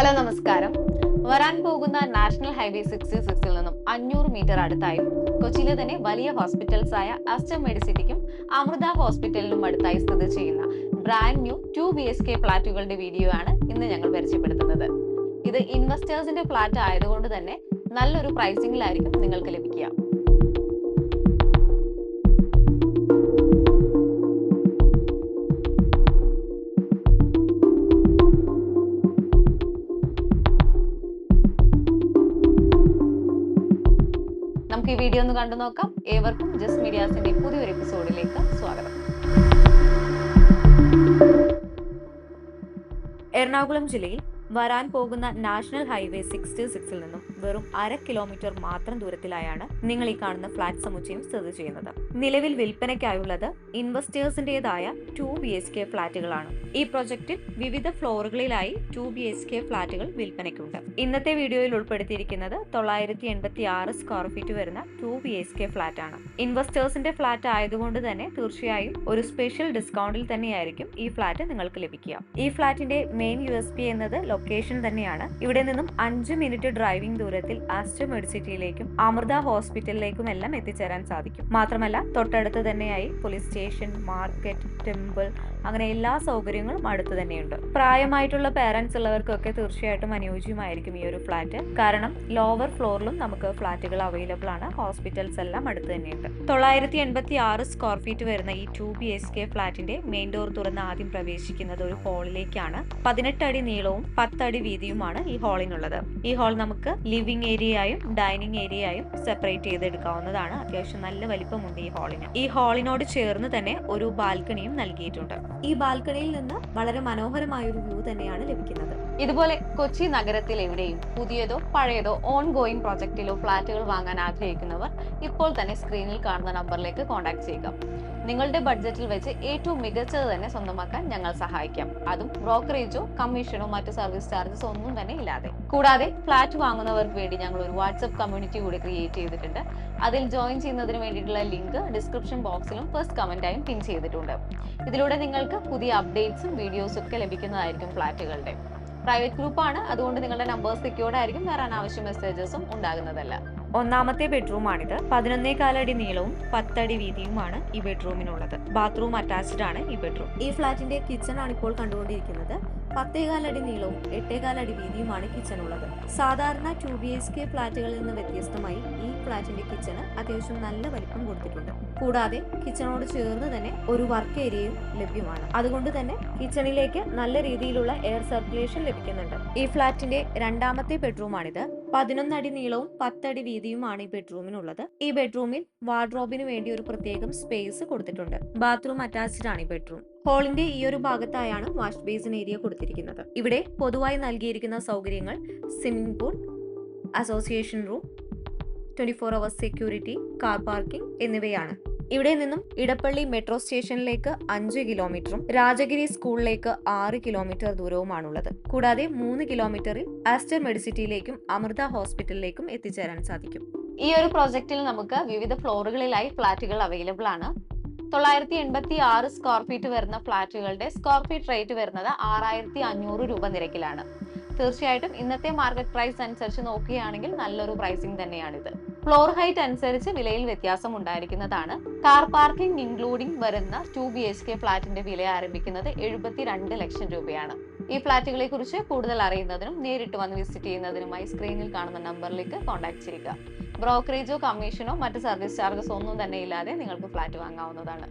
Hello നമസ്കാരം. വരാൻ പോകുന്ന നാഷണൽ ഹൈവേ സിക്സ്റ്റി സിക്സിൽ നിന്നും അഞ്ഞൂറ് മീറ്റർ അടുത്തായും കൊച്ചിയിലെ തന്നെ വലിയ ഹോസ്പിറ്റൽസ് ആയ അസ്റ്റർ മെഡിസിറ്റിക്കും അമൃത ഹോസ്പിറ്റലിനും അടുത്തായി സ്ഥിതി ചെയ്യുന്ന brand new two B S K ഫ്ലാറ്റുകളുടെ video ആണ് ഇന്ന് ഞങ്ങൾ പരിചയപ്പെടുത്തുന്നത്. ഇത് ഇൻവെസ്റ്റേഴ്സിന്റെ ഫ്ലാറ്റ് ആയതുകൊണ്ട് തന്നെ നല്ലൊരു പ്രൈസിംഗിലായിരിക്കും നിങ്ങൾക്ക് ലഭിക്കുക. നമുക്ക് ഈ വീഡിയോ ഒന്ന് കണ്ടു നോക്കാം. ഏവർക്കും ജസ്റ്റ് മീഡിയാസിന്റെ പുതിയൊരു എപ്പിസോഡിലേക്ക് സ്വാഗതം. എറണാകുളം ജില്ലയിൽ വരാൻ പോകുന്ന നാഷണൽ ഹൈവേ സിക്സ്റ്റി സിക്സിൽ നിന്നും വെറും അര കിലോമീറ്റർ മാത്രം ദൂരത്തിലായാണ് നിങ്ങൾ ഈ കാണുന്ന ഫ്ലാറ്റ് സമുച്ചയം സ്ഥിതി ചെയ്യുന്നത്. നിലവിൽ വിൽപ്പനയ്ക്കായുള്ളത് ഇൻവെസ്റ്റേഴ്സിന്റേതായ ടു ബി എച്ച് കെ ഫ്ളാറ്റുകളാണ്. ഈ പ്രൊജക്റ്റിൽ വിവിധ ഫ്ലോറുകളിലായി ടു ബി എച്ച് കെ ഫ്ളാറ്റുകൾ വിൽപ്പനയ്ക്കുണ്ട്. ഇന്നത്തെ വീഡിയോയിൽ ഉൾപ്പെടുത്തിയിരിക്കുന്നത് തൊള്ളായിരത്തി എൺപത്തി ആറ് സ്ക്വയർ ഫീറ്റ് വരുന്ന two B H K flat ആണ് ഇൻവെസ്റ്റേഴ്സിന്റെ ഫ്ളാറ്റ് ആയതുകൊണ്ട് തന്നെ തീർച്ചയായും ഒരു സ്പെഷ്യൽ ഡിസ്കൗണ്ടിൽ തന്നെയായിരിക്കും ഈ ഫ്ളാറ്റ് നിങ്ങൾക്ക് ലഭിക്കുക. ഈ ഫ്ളാറ്റിന്റെ മെയിൻ യു എസ് പി എന്നത് ലൊക്കേഷൻ തന്നെയാണ്. ഇവിടെ നിന്നും അഞ്ച് മിനിറ്റ് ഡ്രൈവിംഗ് ദൂരത്തിൽ ആസ്റ്റർ മെഡിസിറ്റിയിലേക്കും അമൃത ഹോസ്പിറ്റലിലേക്കും എല്ലാം എത്തിച്ചേരാൻ സാധിക്കും. മാത്രമല്ല തൊട്ടടുത്ത് തന്നെയായി പോലീസ് സ്റ്റേഷൻ മാർക്കറ്റ് ടെമ്പിൾ അങ്ങനെ എല്ലാ സൗകര്യങ്ങളും അടുത്ത് തന്നെയുണ്ട്. പ്രായമായിട്ടുള്ള പേരൻസ് ഉള്ളവർക്കൊക്കെ തീർച്ചയായിട്ടും അനുയോജ്യമായിരിക്കും ഈ ഒരു ഫ്ലാറ്റ് കാരണം ലോവർ ഫ്ലോറിലും നമുക്ക് ഫ്ലാറ്റുകൾ അവൈലബിൾ ആണ്. ഹോസ്പിറ്റൽസ് എല്ലാം അടുത്ത് തന്നെയുണ്ട്. തൊള്ളായിരത്തി എൺപത്തി ആറ് സ്ക്വയർ ഫീറ്റ് വരുന്ന ഈ ടു ബി എസ് കെ ഫ്ലാറ്റിന്റെ മെയിൻ ഡോർ തുറന്ന് ആദ്യം പ്രവേശിക്കുന്നത് ഒരു ഹാളിലേക്കാണ് പതിനെട്ട് അടി നീളവും പത്തടി വീതിയുമാണ് ഈ ഹാളിനുള്ളത് ഈ ഹാൾ നമുക്ക് ലിവിംഗ് ഏരിയയായും ഡൈനിങ് ഏരിയയായും സെപ്പറേറ്റ് ചെയ്തെടുക്കാവുന്നതാണ്. അത്യാവശ്യം നല്ല വലിപ്പമുണ്ട് ഈ ഹാളിന് ഈ ഹാളിനോട് ചേർന്ന് തന്നെ ഒരു ബാൽക്കണിയും നൽകിയിട്ടുണ്ട്. ഈ ബാൽക്കണിയിൽ നിന്ന് വളരെ മനോഹരമായ ഒരു വ്യൂ തന്നെയാണ് ലഭിക്കുന്നത്. ഇതുപോലെ കൊച്ചി നഗരത്തിൽ എവിടെയും പുതിയതോ പഴയതോ ഓൺ ഗോയിങ് പ്രോജക്റ്റിലോ ഫ്ലാറ്റുകൾ വാങ്ങാൻ ആഗ്രഹിക്കുന്നവർ ഇപ്പോൾ തന്നെ സ്ക്രീനിൽ കാണുന്ന നമ്പറിലേക്ക് കോൺടാക്ട് ചെയ്യുക. നിങ്ങളുടെ ബഡ്ജറ്റിൽ വെച്ച് ഏറ്റവും മികച്ചത് തന്നെ സ്വന്തമാക്കാൻ ഞങ്ങൾ സഹായിക്കാം. അതും ബ്രോക്കറേജോ കമ്മീഷനോ മറ്റു സർവീസ് ചാർജസ് ഒന്നും തന്നെ ഇല്ലാതെ. കൂടാതെ ഫ്ലാറ്റ് വാങ്ങുന്നവർക്ക് വേണ്ടി ഞങ്ങൾ ഒരു വാട്സ്ആപ്പ് കമ്മ്യൂണിറ്റി കൂടി ക്രിയേറ്റ് ചെയ്തിട്ടുണ്ട്. അതിൽ ജോയിൻ ചെയ്യുന്നതിന് വേണ്ടിയിട്ടുള്ള ലിങ്ക് ഡിസ്ക്രിപ്ഷൻ ബോക്സിലും ഫസ്റ്റ് കമന്റായും പിൻ ചെയ്തിട്ടുണ്ട്. ഇതിലൂടെ നിങ്ങൾക്ക് പുതിയ അപ്ഡേറ്റ്സും വീഡിയോസും ഒക്കെ ലഭിക്കുന്നതായിരിക്കും ഫ്ലാറ്റുകളുടെ. പ്രൈവറ്റ് ഗ്രൂപ്പാണ്. അതുകൊണ്ട് നിങ്ങളുടെ നമ്പർ സെക്യൂർഡ് ആയിരിക്കും. വേറെ അനാവശ്യ മെസ്സേജസും ഉണ്ടാകുന്നതല്ല. ഒന്നാമത്തെ ബെഡ്റൂമാണിത് പതിനൊന്നേ കാലടി നീളവും പത്തടി വീതിയുമാണ് ഈ ബെഡ്റൂമിനുള്ളത് ബാത്റൂം അറ്റാച്ച്ഡ് ആണ് ഈ ബെഡ്റൂം ഈ ഫ്ലാറ്റിന്റെ കിച്ചൺ ആണ് ഇപ്പോൾ കണ്ടുകൊണ്ടിരിക്കുന്നത്. പത്തേകാലടി നീളവും എട്ടേകാലടി വീതിയുമാണ് കിച്ചണുള്ളത്. സാധാരണ ടു ബി എച്ച് കെ ഫ്ലാറ്റുകളിൽ നിന്ന് വ്യത്യസ്തമായി ഈ ഫ്ലാറ്റിന്റെ കിച്ചണ് അത്യാവശ്യം നല്ല വലിപ്പം കൊടുത്തിട്ടുണ്ട്. കൂടാതെ കിച്ചണോട് ചേർന്ന് തന്നെ ഒരു വർക്ക് ഏരിയയും ലഭ്യമാണ്. അതുകൊണ്ട് തന്നെ കിച്ചണിലേക്ക് നല്ല രീതിയിലുള്ള എയർ സർക്കുലേഷൻ ലഭിക്കുന്നുണ്ട്. ഈ ഫ്ളാറ്റിന്റെ രണ്ടാമത്തെ ബെഡ്റൂമാണിത്. പതിനൊന്നടി നീളവും പത്തടി വീതിയുമാണ് ഈ ബെഡ്റൂമിനുള്ളത്. ഈ ബെഡ്റൂമിൽ വാർഡ്രോബിന് വേണ്ടി ഒരു പ്രത്യേകം സ്പേസ് കൊടുത്തിട്ടുണ്ട്. ബാത്റൂം അറ്റാച്ച്ഡ് ആണ് ഈ ബെഡ്റൂം. ഹോളിന്റെ ഈ ഒരു ഭാഗത്തായാണ് വാഷ് ബേസിൻ ഏരിയ കൊടുത്തിരിക്കുന്നത്. ഇവിടെ പൊതുവായി നൽകിയിരിക്കുന്ന സൗകര്യങ്ങൾ swimming pool association room twenty four hours security car parking എന്നിവയാണ്. ഇവിടെ നിന്നും ഇടപ്പള്ളി മെട്രോ സ്റ്റേഷനിലേക്ക് അഞ്ച് കിലോമീറ്ററും രാജഗിരി സ്കൂളിലേക്ക് ആറ് കിലോമീറ്റർ ദൂരവുമാണുള്ളത്. കൂടാതെ മൂന്ന് കിലോമീറ്ററിൽ ആസ്റ്റർ മെഡിസിറ്റിയിലേക്കും അമൃത ഹോസ്പിറ്റലിലേക്കും എത്തിച്ചേരാൻ സാധിക്കും. ഈ ഒരു പ്രോജക്റ്റിൽ നമുക്ക് വിവിധ ഫ്ലോറുകളിലായി ഫ്ലാറ്റുകൾ അവൈലബിൾ ആണ്. തൊള്ളായിരത്തി എൺപത്തി ആറ് സ്ക്വയർ ഫീറ്റ് വരുന്ന ഫ്ലാറ്റുകളുടെ സ്ക്വയർ ഫീറ്റ് റേറ്റ് വരുന്നത് ആറായിരത്തി അഞ്ഞൂറ് രൂപ നിരക്കിലാണ്. തീർച്ചയായിട്ടും ഇന്നത്തെ മാർക്കറ്റ് പ്രൈസ് അനുസരിച്ച് നോക്കുകയാണെങ്കിൽ നല്ലൊരു പ്രൈസിംഗ് തന്നെയാണിത്. ഫ്ലോർ ഹൈറ്റ് അനുസരിച്ച് വിലയിൽ വ്യത്യാസം ഉണ്ടായിരിക്കുന്നതാണ്. കാർ പാർക്കിംഗ് ഇൻക്ലൂഡിംഗ് വരുന്ന ടു ബി എച്ച് കെ ഫ്ലാറ്റിന്റെ വില ആരംഭിക്കുന്നത് എഴുപത്തിരണ്ട് ലക്ഷം രൂപയാണ്. ഈ ഫ്ലാറ്റുകളെ കുറിച്ച് കൂടുതൽ അറിയുന്നതിനും നേരിട്ട് വന്ന് വിസിറ്റ് ചെയ്യുന്നതിനുമായി സ്ക്രീനിൽ കാണുന്ന നമ്പറിലേക്ക് കോൺടാക്ട് ചെയ്യുക. ബ്രോക്കറേജോ കമ്മീഷനോ മറ്റ് സർവീസ് ചാർജസ് ഒന്നും തന്നെ ഇല്ലാതെ നിങ്ങൾക്ക് ഫ്ലാറ്റ് വാങ്ങാവുന്നതാണ്.